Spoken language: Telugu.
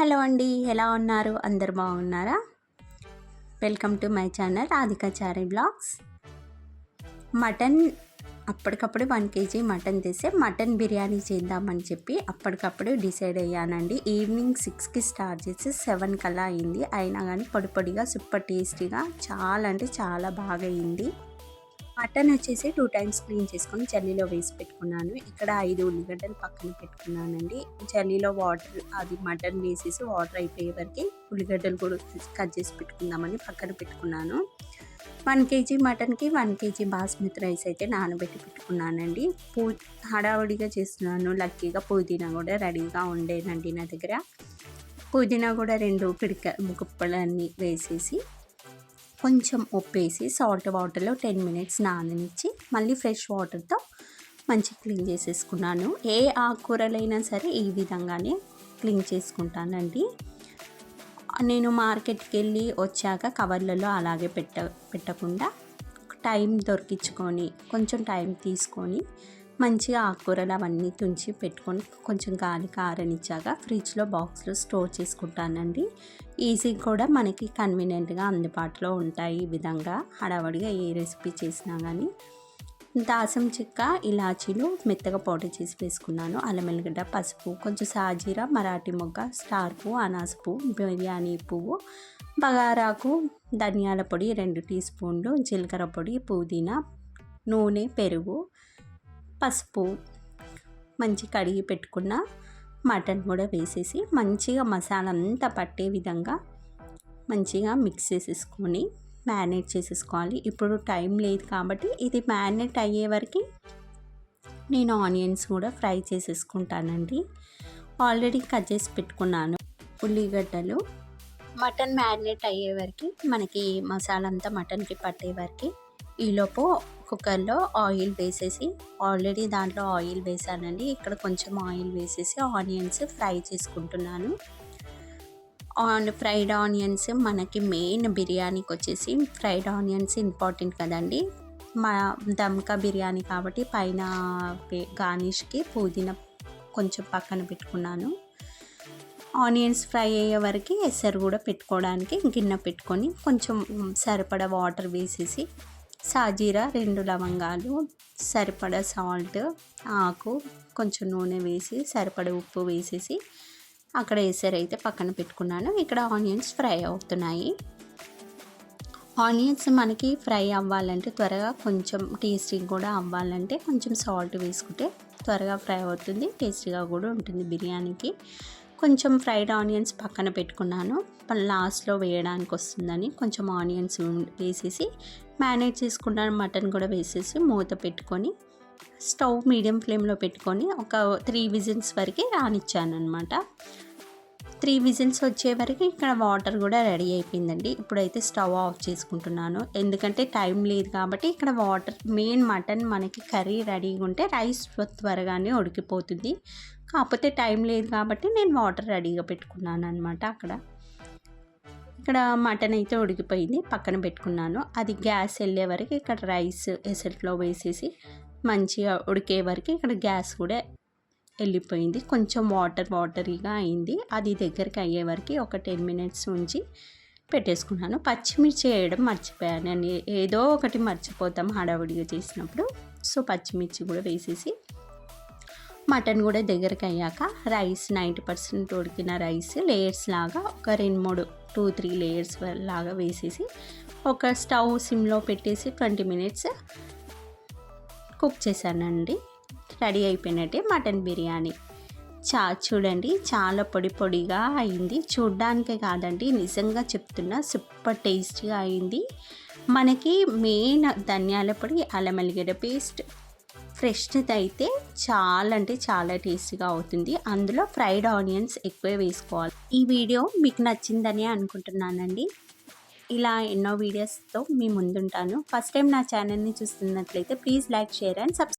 హలో అండి ఎలా ఉన్నారు? అందరు బాగున్నారా? Welcome to my channel Radhika Chari blogs. Mutton అప్పటికప్పుడు వన్ కేజీ మటన్ తెస్తే మటన్ బిర్యానీ చేద్దామని చెప్పి అప్పటికప్పుడు డిసైడ్ అయ్యానండి. ఈవినింగ్ సిక్స్కి స్టార్ట్ చేసి సెవెన్ కల్లా అయింది. అయినా కానీ పొడి పొడిగా సూపర్ టేస్టీగా చాలా అంటే చాలా బాగా అయింది మటన్ వచ్చేసి టూ టైమ్స్ క్లీన్ చేసుకొని చల్లీలో వేసి పెట్టుకున్నాను. ఇక్కడ ఐదు ఉల్లిగడ్డలు పక్కన పెట్టుకున్నానండి. చల్లీలో వాటర్ అది మటన్ వేసేసి వాటర్ అయిపోయే వరకు ఉల్లిగడ్డలు కూడా కట్ చేసి పెట్టుకుందామని పక్కన పెట్టుకున్నాను. వన్ కేజీ మటన్కి వన్ కేజీ బాస్మతి రైస్ అయితే నానబెట్టి పెట్టుకున్నానండి. పూ హడావుడిగా చేస్తున్నాను. లక్కీగా పుదీనా కూడా రెడీగా ఉండేనండి నా దగ్గర. పుదీనా కూడా రెండు పిడిక కుప్పలన్నీ వేసేసి కొంచెం ఉప్పేసి సాల్ట్ వాటర్లో టెన్ మినిట్స్ నాననిచ్చి మళ్ళీ ఫ్రెష్ వాటర్తో మంచి క్లీన్ చేసేసుకున్నాను. ఏ ఆకుకూరలైనా సరే ఈ విధంగానే క్లీన్ చేసుకుంటానండి. నేను మార్కెట్కి వెళ్ళి వచ్చాక కవర్లలో అలాగే పెట్ట పెట్టకుండా టైం దొరికించుకొని కొంచెం టైం తీసుకొని మంచిగా ఆకుకూరలు అవన్నీ తుంచి పెట్టుకొని కొంచెం గాలి కారనిచ్చాక ఫ్రిడ్జ్లో బాక్స్లో స్టోర్ చేసుకుంటానండి. ఈజీ కూడా మనకి కన్వీనియంట్గా అందుబాటులో ఉంటాయి ఈ విధంగా. హడావడిగా ఏ రెసిపీ చేసినా కానీ దాసం చిక్క ఇలాచీలు మెత్తగా పౌడర్ చేసి వేసుకున్నాను. అల్లం ఎల్లిగడ్డ పసుపు కొంచెం సాజీర మరాఠీ మొగ్గ స్టార్ పువ్వు అనాస పువ్వు బిర్యానీ పువ్వు బగారాకు ధనియాల పొడి రెండు టీ స్పూన్లు జీలకర్ర పొడి పుదీనా నూనె పెరుగు పసుపు మంచి కడిగి పెట్టుకున్న మటన్ కూడా వేసేసి మంచిగా మసాలా అంతా పట్టే విధంగా మంచిగా మిక్స్ చేసేసుకొని మ్యారినేట్ చేసేసుకోవాలి. ఇప్పుడు టైం లేదు కాబట్టి ఇది మ్యారినేట్ అయ్యే వరకు నేను ఆనియన్స్ కూడా ఫ్రై చేసేసుకుంటానండి. ఆల్రెడీ కట్ చేసి పెట్టుకున్నాను ఉల్లిగడ్డలు. మటన్ మ్యారినేట్ అయ్యే వరకు మనకి మసాలా అంతా మటన్కి పట్టే వరకు ఈలోపు కుక్కర్లో ఆయిల్ వేసేసి ఆల్రెడీ దాంట్లో ఆయిల్ వేసానండి. ఇక్కడ కొంచెం ఆయిల్ వేసేసి ఆనియన్స్ ఫ్రై చేసుకుంటున్నాను. ఆన్ ఫ్రైడ్ ఆనియన్స్ మనకి మెయిన్ బిర్యానీకి వచ్చేసి ఫ్రైడ్ ఆనియన్స్ ఇంపార్టెంట్ కదండి. మా దమ్కా బిర్యానీ కాబట్టి పైన గార్నిష్కి పుదీనా కొంచెం పక్కన పెట్టుకున్నాను. ఆనియన్స్ ఫ్రై అయ్యే వరకు ఎసరు కూడా పెట్టుకోవడానికి గిన్నె పెట్టుకొని కొంచెం సరిపడా వాటర్ వేసేసి సాజీరా రెండు లవంగాలు సరిపడ సాల్ట్ ఆకు కొంచెం నూనె వేసి సరిపడ ఉప్పు వేసేసి అక్కడ వేసారైతే పక్కన పెట్టుకున్నాను. ఇక్కడ ఆనియన్స్ ఫ్రై అవుతున్నాయి. ఆనియన్స్ మనకి ఫ్రై అవ్వాలంటే త్వరగా కొంచెం టేస్టీ కూడా అవ్వాలంటే కొంచెం సాల్ట్ వేసుకుంటే త్వరగా ఫ్రై అవుతుంది. టేస్టీగా కూడా ఉంటుంది బిర్యానీకి. కొంచెం ఫ్రైడ్ ఆనియన్స్ పక్కన పెట్టుకున్నాను. లాస్ట్లో వేయడానికి వస్తుందని కొంచెం ఆనియన్స్ వేసేసి మేనేజ్ చేసుకున్నాను మటన్ కూడా వేసేసి మూత పెట్టుకొని స్టవ్ మీడియం ఫ్లేమ్లో పెట్టుకొని ఒక త్రీ విజిల్స్ వరకు రానిచ్చాను అనమాట త్రీ విజిల్స్ వచ్చే వరకు ఇక్కడ వాటర్ కూడా రెడీ అయిపోయిందండి. ఇప్పుడైతే స్టవ్ ఆఫ్ చేసుకుంటున్నాను. ఎందుకంటే టైం లేదు కాబట్టి ఇక్కడ వాటర్ మెయిన్ మటన్ మనకి కర్రీ రెడీగా ఉంటే రైస్ త్వరగానే ఉడికిపోతుంది. కాకపోతే టైం లేదు కాబట్టి నేను వాటర్ రెడీగా పెట్టుకున్నాను అనమాట అక్కడ. ఇక్కడ మటన్ అయితే ఉడికిపోయింది పక్కన పెట్టుకున్నాను. అది గ్యాస్ వెళ్ళే వరకు ఇక్కడ రైస్ ఎసెట్లో వేసేసి మంచిగా ఉడికే వరకు ఇక్కడ గ్యాస్ కూడా వెళ్ళిపోయింది. కొంచెం వాటర్ వాటరీగా అయింది. అది దగ్గరికి అయ్యే వరకు ఒక టెన్ మినిట్స్ ఉంచి పెట్టేసుకున్నాను. పచ్చిమిర్చి వేయడం మర్చిపోయాను. నేను ఏదో ఒకటి మర్చిపోతాం హడావిడిగా చేసినప్పుడు. సో పచ్చిమిర్చి కూడా వేసేసి మటన్ కూడా దగ్గరికి అయ్యాక రైస్ నైంటీ పర్సెంట్ ఉడికిన రైస్ లేయర్స్ లాగా ఒక రెండు మూడు టూ త్రీ లేయర్స్ లాగా వేసేసి ఒక స్టవ్ సిమ్లో పెట్టేసి ట్వంటీ మినిట్స్ కుక్ చేశానండి. రెడీ అయిపోయినట్టే మటన్ బిర్యానీ. చా చూడండి చాలా పొడి పొడిగా అయింది. చూడ్డానికే కాదండి నిజంగా చెప్తున్నా సూపర్ టేస్టీగా అయింది. మనకి మెయిన్ ధనియాల పొడి అల్లం ఎల్లిగడ్డ పేస్ట్ ఫ్రెష్ది అయితే చాలా అంటే చాలా టేస్టీగా అవుతుంది. అందులో ఫ్రైడ్ ఆనియన్స్ ఎక్కువ వేసుకోవాలి. ఈ వీడియో మీకు నచ్చిందని అనుకుంటున్నానండి. ఇలా ఎన్నో వీడియోస్తో మీ ముందుంటాను. ఫస్ట్ టైం నా ఛానల్ని చూస్తున్నట్లయితే please like share and subscribe